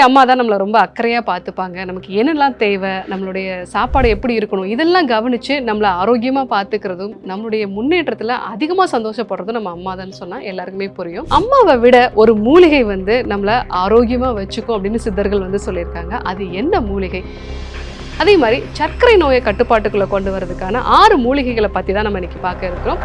நம்மளுடைய அம்மா தான் நம்மளை ரொம்ப அக்கறையாக பார்த்துப்பாங்க. நமக்கு என்னெல்லாம் தேவை நம்மளுடைய சாப்பாடு எப்படி இருக்கணும் இதெல்லாம் கவனித்து நம்மளை ஆரோக்கியமாக பார்த்துக்கிறதும் நம்மளுடைய முன்னேற்றத்தில் அதிகமாக சந்தோஷப்படுறதும் நம்ம அம்மா தான் சொன்னால் எல்லாருக்குமே புரியும். அம்மாவை விட ஒரு மூலிகை வந்து நம்மளை ஆரோக்கியமாக வச்சுக்கும் அப்படின்னு சித்தர்கள் வந்து சொல்லியிருக்காங்க. அது என்ன மூலிகை? அதே மாதிரி சர்க்கரை நோயை கட்டுப்பாட்டுக்குள்ளே கொண்டு வரதுக்கான ஆறு மூலிகைகளை பற்றி தான் நம்ம இன்னைக்கு பார்க்க இருக்கிறோம்.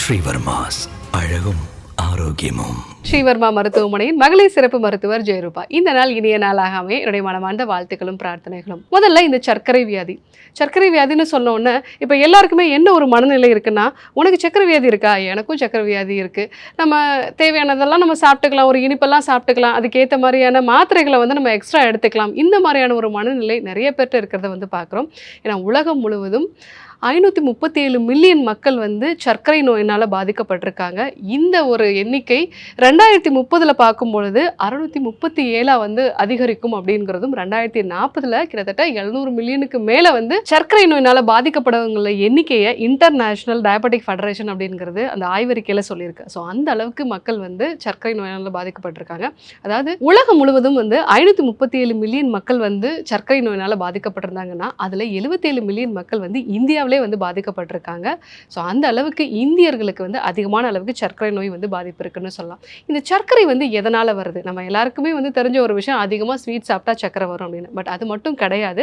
ஸ்ரீவர்மாஸ் அழகும் ஆரோக்கியமும். ஸ்ரீவர்மா மருத்துவமனையின் மகளிர் சிறப்பு மருத்துவர் ஜெயரூபா. இந்த நாள் இனிய நாளாகவே என்னுடைய மனமார்ந்த வாழ்த்துக்களும் பிரார்த்தனைகளும். முதல்ல இந்த சர்க்கரை வியாதி. சர்க்கரை வியாதின்னு சொன்னோன்னே இப்போ எல்லாருக்குமே என்ன ஒரு மனநிலை இருக்குன்னா உனக்கு சர்க்கரை வியாதி இருக்கா? எனக்கும் சர்க்கரை வியாதி இருக்குது நம்ம தேவையானதெல்லாம் நம்ம சாப்பிட்டுக்கலாம் ஒரு இனிப்பெல்லாம் சாப்பிட்டுக்கலாம். அதுக்கேற்ற மாதிரியான மாத்திரைகளை வந்து நம்ம எக்ஸ்ட்ரா எடுத்துக்கலாம். இந்த மாதிரியான ஒரு மனநிலை நிறைய பேர்கிட்ட இருக்கிறத வந்து பார்க்குறோம். ஏன்னா உலகம் முழுவதும் ஐநூற்றி முப்பத்தேழு மில்லியன் மக்கள் வந்து சர்க்கரை நோயினால் பாதிக்கப்பட்டிருக்காங்க. இந்த ஒரு எண்ணிக்கை ரெண்டாயிரத்தி முப்பதில் பார்க்கும் பொழுது அறுநூற்றி முப்பத்தி ஏழாக வந்து அதிகரிக்கும் அப்படிங்கிறதும் ரெண்டாயிரத்தி நாற்பதில் கிட்டத்தட்ட எழுநூறு மில்லியனுக்கு மேலே வந்து சர்க்கரை நோயினால் பாதிக்கப்படுறவங்கள எண்ணிக்கையை இன்டர்நேஷ்னல் டயபெட்டிக் ஃபெடரேஷன் அப்படிங்கிறது அந்த ஆய்வறிக்கையில் சொல்லியிருக்கு. ஸோ அந்த அளவுக்கு மக்கள் வந்து சர்க்கரை நோயினால் பாதிக்கப்பட்டிருக்காங்க. அதாவது உலகம் முழுவதும் வந்து ஐநூற்றி முப்பத்தி ஏழு மில்லியன் மக்கள் வந்து சர்க்கரை நோயினால் பாதிக்கப்பட்டிருந்தாங்கன்னா அதில் எழுபத்தேழு மில்லியன் மக்கள் வந்து இந்தியாவில் வந்து பாதிக்கப்பட்டிருக்காங்க. ஸோ அந்த அளவுக்கு இந்தியர்களுக்கு வந்து அதிகமான அளவுக்கு சர்க்கரை நோய் வந்து பாதிப்பு இருக்குன்னு சொல்லலாம். இந்த சர்க்கரை வந்து எதனால் வருது? நம்ம எல்லாருக்குமே வந்து தெரிஞ்ச ஒரு விஷயம் அதிகமாக ஸ்வீட் சாப்பிட்டா சர்க்கரை வரும் அப்படின்னு. பட் அது மட்டும் கிடையாது.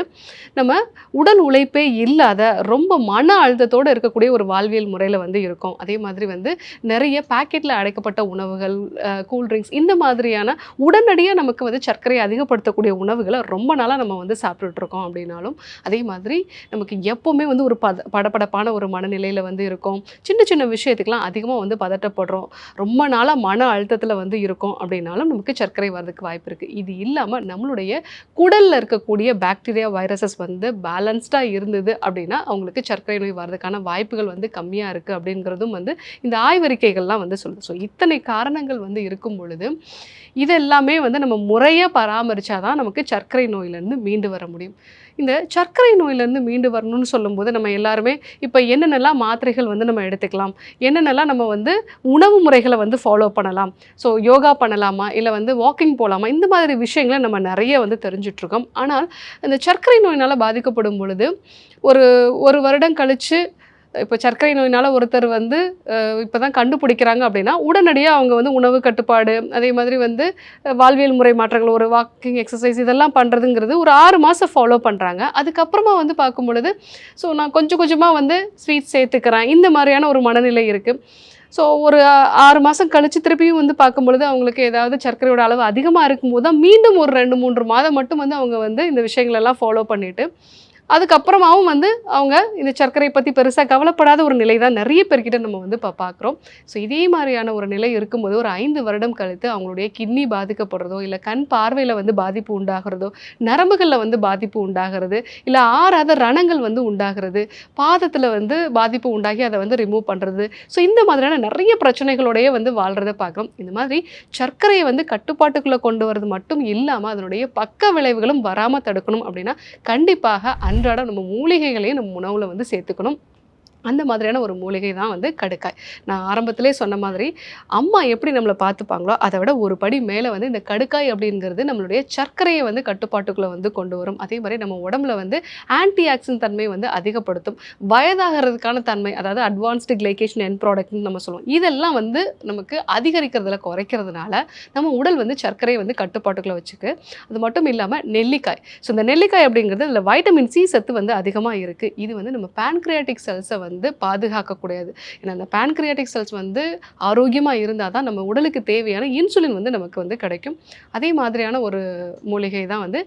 நம்ம உடல் உழைப்பே இல்லாத ரொம்ப மன அழுத்தத்தோடு இருக்கக்கூடிய ஒரு வாழ்வியல் முறையில் வந்து இருக்கும். அதே மாதிரி வந்து நிறைய பேக்கெட்டில் அடைக்கப்பட்ட உணவுகள் கூல்ட்ரிங்க்ஸ் இந்த மாதிரியான உடனடியாக நமக்கு வந்து சர்க்கரையை அதிகப்படுத்தக்கூடிய உணவுகளை ரொம்ப நாளாக நம்ம வந்து சாப்பிட்டுட்டு இருக்கோம் அப்படின்னாலும் அதே மாதிரி நமக்கு எப்போவுமே வந்து ஒரு பத படப்படப்பான ஒரு மனநிலையில் வந்து இருக்கும். சின்ன சின்ன விஷயத்துக்கெலாம் அதிகமாக வந்து பதட்டப்படுறோம். ரொம்ப நாளாக மன அழுத்தத்தில் வந்து இருக்கும் அப்படின்னாலும் நமக்கு சர்க்கரை வர்றதுக்கு வாய்ப்பு இருக்குது இது இல்லாமல் நம்மளுடைய குடலில் இருக்கக்கூடிய பாக்டீரியா வைரஸஸ் வந்து பேலன்ஸ்டாக இருந்தது அப்படின்னா அவங்களுக்கு சர்க்கரை நோய் வர்றதுக்கான வாய்ப்புகள் வந்து கம்மியாக இருக்குது அப்படிங்கிறதும் வந்து இந்த ஆய்வறிக்கைகள்லாம் வந்து சொல்லுது. ஸோ இத்தனை காரணங்கள் வந்து இருக்கும் பொழுது இதெல்லாமே வந்து நம்ம முறையாக பராமரித்தாதான் நமக்கு சர்க்கரை நோயிலேருந்து மீண்டு வர முடியும். இந்த சர்க்கரை நோயிலேருந்து மீண்டு வரணும்னு சொல்லும்போது நம்ம எல்லாருமே இப்போ என்னென்னலாம் மாத்திரைகள் வந்து நம்ம எடுத்துக்கலாம்? என்னென்னலாம் நம்ம வந்து உணவு முறைகளை வந்து ஃபாலோ பண்ணலாம்? ஸோ யோகா பண்ணலாமா? இல்லை வந்து வாக்கிங் போகலாமா இந்த மாதிரி விஷயங்களை நம்ம நிறைய வந்து தெரிஞ்சிட்ருக்கோம். ஆனால் இந்த சர்க்கரை நோயினால் பாதிக்கப்படும் பொழுது ஒரு ஒரு வருடம் கழித்து இப்போ சர்க்கரை நோயினால் ஒருத்தர் வந்து இப்போ தான் கண்டுபிடிக்கிறாங்க அப்படின்னா உடனடியாக அவங்க வந்து உணவு கட்டுப்பாடு அதே மாதிரி வந்து வாழ்வியல் முறை மாற்றங்கள் ஒரு வாக்கிங் எக்ஸசைஸ் இதெல்லாம் பண்ணுறதுங்கிறது ஒரு ஆறு மாதம் ஃபாலோ பண்ணுறாங்க அதுக்கப்புறமா வந்து பார்க்கும் பொழுது ஸோ நான் கொஞ்சம் கொஞ்சமாக வந்து ஸ்வீட் சேர்த்துக்கிறேன். இந்த மாதிரியான ஒரு மனநிலை இருக்குது ஸோ ஒரு ஆறு மாதம் கழித்து திருப்பியும் வந்து பார்க்கும் பொழுது அவங்களுக்கு ஏதாவது சர்க்கரையோட அளவு அதிகமாக இருக்கும்போது தான் மீண்டும் ஒரு ரெண்டு மூன்று மாதம் மட்டும் வந்து அவங்க வந்து இந்த விஷயங்களெல்லாம் ஃபாலோ பண்ணிவிட்டு அதுக்கப்புறமாவும் வந்து அவங்க இந்த சர்க்கரை பற்றி பெருசாக கவலைப்படாத ஒரு நிலை தான் நிறைய பேர்கிட்ட நம்ம வந்து இப்போ பார்க்குறோம் ஸோ இதே மாதிரியான ஒரு நிலை இருக்கும்போது ஒரு ஐந்து வருடம் கழித்து அவங்களுடைய கிட்னி பாதிக்கப்படுறதோ இல்லை கண் பார்வையில் வந்து பாதிப்பு உண்டாகிறதோ நரம்புகளில் வந்து பாதிப்பு உண்டாகிறது இல்லை ஆறாத ரணங்கள் வந்து உண்டாகிறது பாதத்தில் வந்து பாதிப்பு உண்டாகி அதை வந்து ரிமூவ் பண்ணுறது ஸோ இந்த மாதிரியான நிறைய பிரச்சனைகளோடைய வந்து வாழ்கிறத பார்க்குறோம் இந்த மாதிரி சர்க்கரையை வந்து கட்டுப்பாட்டுக்குள்ளே கொண்டு வரது மட்டும் இல்லாமல் அதனுடைய பக்க விளைவுகளும் வராமல் தடுக்கணும் அப்படின்னா கண்டிப்பாக அன்றாடம் நம்ம மூலிகைகளையும் நம்ம உணவில் வந்து சேர்த்துக்கணும். அந்த மாதிரியான ஒரு மூலிகை தான் வந்து கடுக்காய். நான் ஆரம்பத்திலே சொன்ன மாதிரி அம்மா எப்படி நம்மளை பார்த்துப்பாங்களோ அதை விட ஒரு படி மேலே வந்து இந்த கடுக்காய் அப்படிங்கிறது நம்மளுடைய சர்க்கரையை வந்து கட்டுப்பாட்டுக்குள்ளே வந்து கொண்டு வரும். அதே மாதிரி நம்ம உடம்புல வந்து ஆன்டி ஆக்சிடென்ட் தன்மை வந்து அதிகப்படுத்தும். வயதாகிறதுக்கான தன்மை அதாவது அட்வான்ஸ்டு கிளைகேஷன் என் ப்ராடக்ட்னு நம்ம சொல்லுவோம். இதெல்லாம் வந்து நமக்கு அதிகரிக்கிறதுல குறைக்கிறதுனால நம்ம உடல் வந்து சர்க்கரையை வந்து கட்டுப்பாட்டுக்குள்ளே வச்சுக்கு. அது மட்டும் இல்லாமல் நெல்லிக்காய். ஸோ இந்த நெல்லிக்காய் அப்படிங்கிறது இதில் வைட்டமின் சி சத்து வந்து அதிகமாக இருக்குது இது வந்து நம்ம பேன்க்ரியாட்டிக் செல்ஸை வந்து வந்து பாதுகாக்கக்கூடியது ஏன்னா அந்த பேன்க்ரியாட்டிக் செல்ஸ் வந்து ஆரோக்கியமாக இருந்தால் தான் நம்ம உடலுக்கு தேவையான இன்சுலின் வந்து நமக்கு வந்து கிடைக்கும். அதே மாதிரியான ஒரு மூலிகை தான் வந்து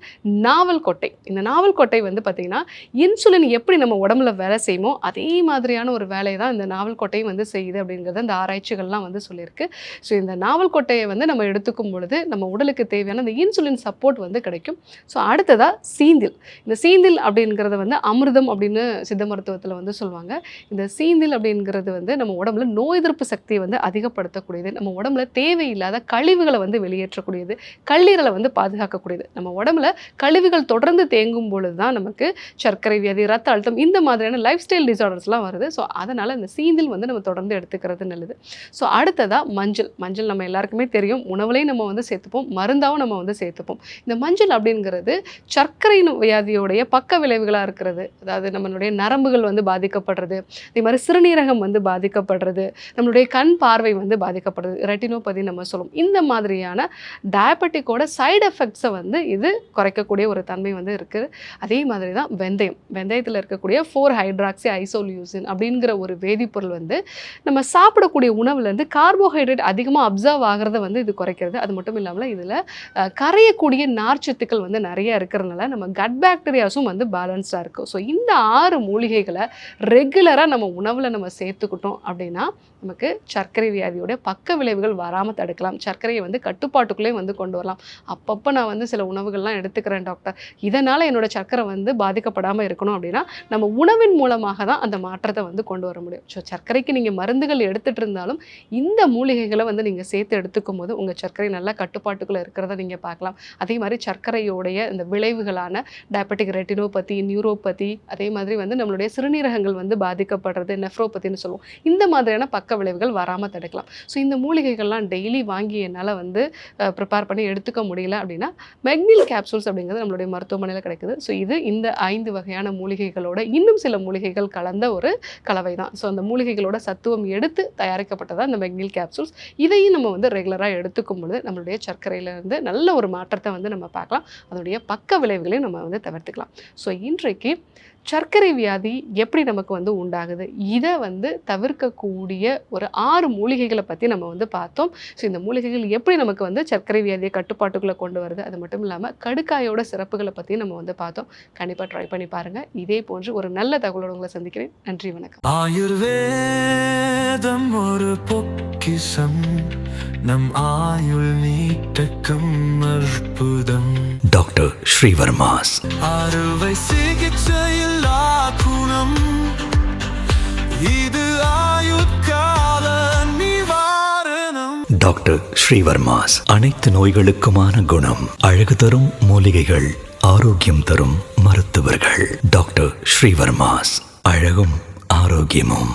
நாவல் கொட்டை. இந்த நாவல் கொட்டை வந்து பார்த்திங்கன்னா இன்சுலின் எப்படி நம்ம உடம்புல வேலை செய்யுமோ அதே மாதிரியான ஒரு வேலையை தான் இந்த நாவல் கொட்டையும் வந்து செய்யுது அப்படிங்கிறது இந்த ஆராய்ச்சிகள்லாம் வந்து சொல்லியிருக்கு. ஸோ இந்த நாவல் கொட்டையை வந்து நம்ம எடுத்துக்கும் பொழுது நம்ம உடலுக்கு தேவையான இந்த இன்சுலின் சப்போர்ட் வந்து கிடைக்கும். ஸோ அடுத்ததாக சீந்தில். இந்த சீந்தில் அப்படிங்கிறத வந்து அமிர்தம் அப்படின்னு சித்த மருத்துவத்தில் வந்து சொல்லுவாங்க. இந்த சீந்தில் அப்படிங்கிறது வந்து நம்ம உடம்புல நோய் எதிர்ப்பு சக்தியை வந்து அதிகப்படுத்தக்கூடியது. நம்ம உடம்புல தேவையில்லாத கழிவுகளை வந்து வெளியேற்றக்கூடியது. கல்லீரலை வந்து பாதுகாக்கக்கூடியது. நம்ம உடம்புல கழிவுகள் தொடர்ந்து தேங்கும் பொழுது தான் நமக்கு சர்க்கரை வியாதி ரத்த அழுத்தம் இந்த மாதிரியான லைஃப் ஸ்டைல் டிசார்டர்ஸ்லாம் வருது. ஸோ அதனால் இந்த சீந்தில் வந்து நம்ம தொடர்ந்து எடுத்துக்கிறது நல்லது. ஸோ அடுத்ததாக மஞ்சள். மஞ்சள் நம்ம எல்லாருக்குமே தெரியும். உணவுலையும் நம்ம வந்து சேர்த்துப்போம். மருந்தாகவும் நம்ம வந்து சேர்த்துப்போம். இந்த மஞ்சள் அப்படிங்கிறது சர்க்கரை வியாதியோடைய பக்க விளைவுகளாக இருக்கிறது. அதாவது நம்மளுடைய நரம்புகள் வந்து பாதிக்கப்படுறது. அதே மாதிரி சிறுநீரகம் வந்து பாதிக்கப்படுறது நம்மளுடைய கண் பார்வை வந்து பாதிக்கப்படுறது ரெட்டினோபதி நம்ம சொல்லுவோம். இந்த மாதிரியான டயபெட்டிக்கோட சைடு எஃபெக்ட்ஸை வந்து இது குறைக்கக்கூடிய ஒரு தன்மை வந்து இருக்குது அதே மாதிரி தான் வெந்தயம். வெந்தயத்தில் இருக்கக்கூடிய ஃபோர் ஹைட்ராக்சி ஐசோலியூசின் அப்படிங்கிற ஒரு வேதிப்பொருள் வந்து நம்ம சாப்பிடக்கூடிய உணவுலேருந்து கார்போஹைட்ரேட் அதிகமாக அப்சர்வ் ஆகிறத வந்து இது குறைக்கிறது. அது மட்டும் இல்லாமல் இதில் கரையக்கூடிய நார்ச்சத்துக்கள் வந்து நிறைய இருக்கிறதுனால நம்ம கட் பாக்டீரியாஸும் வந்து பேலன்ஸ்டாக இருக்கும் ஸோ இந்த ஆறு மூலிகைகளை ரெகுலர் ரெகுலராக நம்ம உணவில் நம்ம சேர்த்துக்கிட்டோம் அப்படின்னா நமக்கு சர்க்கரை வியாதியோட பக்க விளைவுகள் வராமல் தடுக்கலாம். சர்க்கரையை வந்து கட்டுப்பாட்டுக்குள்ளே வந்து கொண்டு வரலாம். அப்பப்போ நான் வந்து சில உணவுகள்லாம் எடுத்துக்கிறேன் டாக்டர். இதனால் என்னோட சர்க்கரை வந்து பாதிக்கப்படாமல் இருக்கணும் அப்படின்னா நம்ம உணவின் மூலமாக தான் அந்த மாற்றத்தை வந்து கொண்டு வர முடியும். ஸோ சர்க்கரைக்கு நீங்கள் மருந்துகள் எடுத்துகிட்டு இருந்தாலும் இந்த மூலிகைகளை வந்து நீங்கள் சேர்த்து எடுத்துக்கும் போது உங்கள் சர்க்கரை நல்லா கட்டுப்பாட்டுக்குள்ளே இருக்கிறத நீங்கள் பார்க்கலாம். அதே மாதிரி சர்க்கரையோடைய இந்த விளைவுகளான டயபெட்டிக் ரெட்டினோபதி நியூரோபதி அதே மாதிரி வந்து நம்மளுடைய சிறுநீரகங்கள் வந்து பாதிக்கப்படுறது நெஃப்ரோபதின்னு சொல்லுவோம். இந்த மாதிரியான பக்க விளைவுகள் வராமல் தடுக்கலாம். ஸோ இந்த மூலிகைகள்லாம் டெய்லி வாங்கி என்னால் வந்து ப்ரிப்பேர் பண்ணி எடுத்துக்க முடியல அப்படின்னா மெக்னில் கேப்சூல்ஸ் அப்படிங்கிறது நம்மளுடைய மருத்துவமனையில் கிடைக்குது. ஸோ இது இந்த ஐந்து வகையான மூலிகைகளோட இன்னும் சில மூலிகைகள் கலந்த ஒரு கலவை தான். ஸோ அந்த மூலிகைகளோட சத்துவம் எடுத்து தயாரிக்கப்பட்டதாக இந்த மெக்னில் கேப்சூல்ஸ் இதையும் நம்ம வந்து ரெகுலராக எடுத்துக்கும் பொழுது நம்மளுடைய சர்க்கரையிலேருந்து நல்ல ஒரு மாற்றத்தை வந்து நம்ம பார்க்கலாம். அதோடைய பக்க விளைவுகளையும் நம்ம வந்து தவிர்த்துக்கலாம். ஸோ இன்றைக்கு சர்க்கரை வியாதி எப்படி நமக்கு வந்து உண்டாகுது. இதை வந்து தவிர்க்கக்கூடிய ஒரு ஆறு மூலிகைகளை பற்றி நம்ம வந்து பார்த்தோம். ஸோ இந்த மூலிகைகள் எப்படி நமக்கு வந்து சர்க்கரை வியாதியை கட்டுப்பாட்டுக்குள்ளே கொண்டு வருது? அது மட்டும் இல்லாமல் கடுக்காயோட சிறப்புகளை பற்றியும் நம்ம வந்து பார்த்தோம். கண்டிப்பாக ட்ரை பண்ணி பாருங்கள் இதே போன்று ஒரு நல்ல தகவலோடு உங்களை சந்திக்கிறேன். நன்றி வணக்கம். ஆயுர்வேதம் ஒரு பொக்கிஷம். நம் ஆயுள் நீட்டக்கும் அற்புதம். டாக்டர் ஸ்ரீவர்மாஸ். அறுவை சிகிச்சையில்லா குணம். டாக்டர் ஸ்ரீவர்மாஸ். அனைத்து நோய்களுக்குமான குணம் அழகு தரும் மூலிகைகள் ஆரோக்கியம் தரும் மருத்துவர்கள். டாக்டர் ஸ்ரீவர்மாஸ் அழகும் ஆரோக்கியமும்.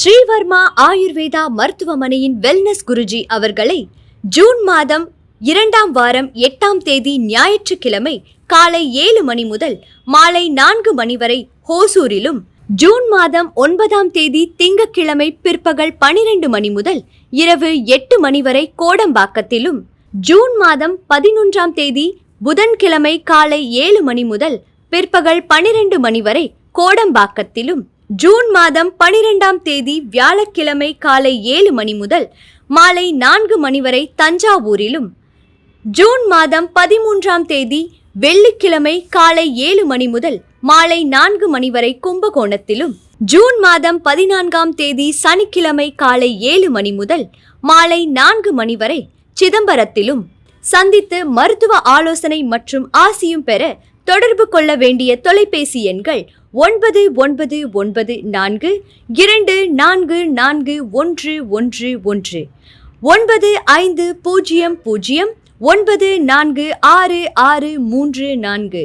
ஸ்ரீவர்மா ஆயுர்வேதா மருத்துவமனையின் வெல்னஸ் குருஜி அவர்களை ஜூன் மாதம் இரண்டாம் வாரம் எட்டாம் தேதி ஞாயிற்றுக்கிழமை காலை ஏழு மணி முதல் மாலை நான்கு மணி வரை ஹோசூரிலும் ஜூன் மாதம் ஒன்பதாம் தேதி திங்கட்கிழமை பிற்பகல் பனிரெண்டு மணி முதல் இரவு எட்டு மணி வரை கோடம்பாக்கத்திலும் ஜூன் மாதம் பதினொன்றாம் தேதி புதன்கிழமை காலை ஏழு மணி முதல் பிற்பகல் பனிரெண்டு மணி வரை கோடம்பாக்கத்திலும் ஜூன் மாதம் பனிரெண்டாம் தேதி வியாழக்கிழமை காலை ஏழு மணி முதல் மாலை நான்கு மணி வரை தஞ்சாவூரிலும் ஜூன் மாதம் பதிமூன்றாம் தேதி வெள்ளிக்கிழமை காலை ஏழு மணி முதல் மாலை நான்கு மணி வரை கும்பகோணத்திலும் ஜூன் மாதம் பதினான்காம் தேதி சனிக்கிழமை காலை ஏழு மணி முதல் மாலை நான்கு மணி வரை சிதம்பரத்திலும் சந்தித்து மருத்துவ ஆலோசனை மற்றும் ஆசியும் பெற தொடர்பு கொள்ள வேண்டிய தொலைபேசி எண்கள் ஒன்பது ஒன்பது ஒன்பது நான்கு இரண்டு நான்கு நான்கு ஒன்று ஒன்று ஒன்று ஒன்பது ஐந்து பூஜ்ஜியம் பூஜ்ஜியம் ஒன்பது நான்கு ஆறு ஆறு மூன்று நான்கு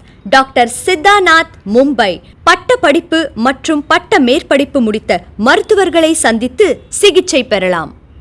doctor Siddhanath Mumbai. பட்ட படிப்பு மற்றும் பட்ட மேற்படிப்பு முடித்த மருத்துவர்களை சந்தித்து சிகிச்சை பெறலாம்.